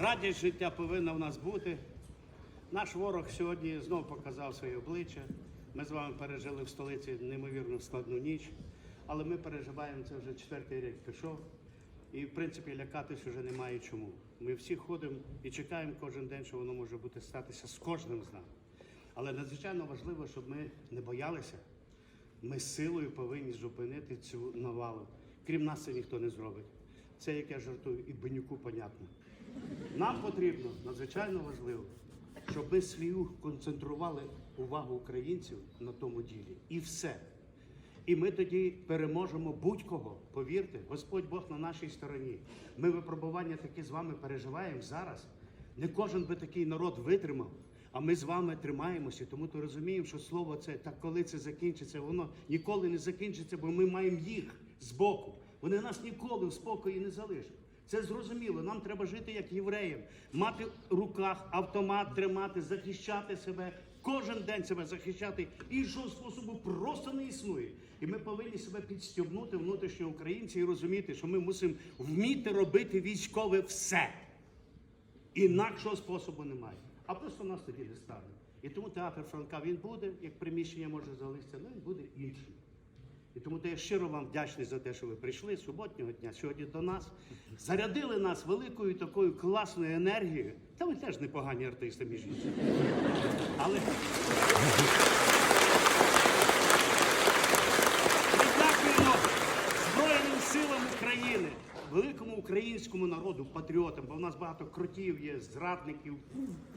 Радість життя повинна в нас бути. Наш ворог сьогодні знову показав своє обличчя. Ми з вами пережили в столиці неймовірно складну ніч, але ми переживаємо це вже четвертий рік пішов. І в принципі лякатись вже немає чому. Ми всі ходимо і чекаємо кожен день, що воно може бути статися з кожним з нас. Але надзвичайно важливо, щоб ми не боялися. Ми силою повинні зупинити цю навалу. Крім нас це ніхто не зробить. Це, як я жартую, і бенюку понятно. Нам потрібно надзвичайно важливо, щоб ми свою концентрували увагу українців на тому ділі. І все. І ми тоді переможемо будь-кого. Повірте, Господь Бог на нашій стороні. Ми випробування такі з вами переживаємо зараз. Не кожен би такий народ витримав. А ми з вами тримаємося, тому то розуміємо, що слово це так, коли це закінчиться, воно ніколи не закінчиться, бо ми маємо їх збоку. Вони нас ніколи в спокої не залишать. Це зрозуміло. Нам треба жити як євреям, мати в руках автомат, тримати, захищати себе, кожен день себе захищати. Іншого способу просто не існує. І ми повинні себе підстібнути внутрішньо українці і розуміти, що ми мусимо вміти робити військове все. Інакшого способу немає. А просто нас тоді не стане. І тому театр Франка він буде, як приміщення може залишитися, але він буде іншим. І тому я щиро вам вдячний за те, що ви прийшли суботнього дня сьогодні до нас. Зарядили нас великою такою класною енергією. Та ви теж непогані артисти, між іншим. Але силам України, великому українському народу, патріотам, бо в нас багато крутів є, зрадників,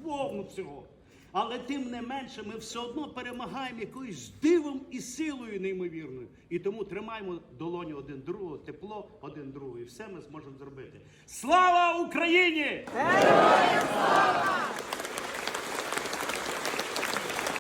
повно всього. Але тим не менше ми все одно перемагаємо якоюсь дивом і силою неймовірною. І тому тримаємо долоню один другого, тепло один другого, і все ми зможемо зробити. Слава Україні! Героям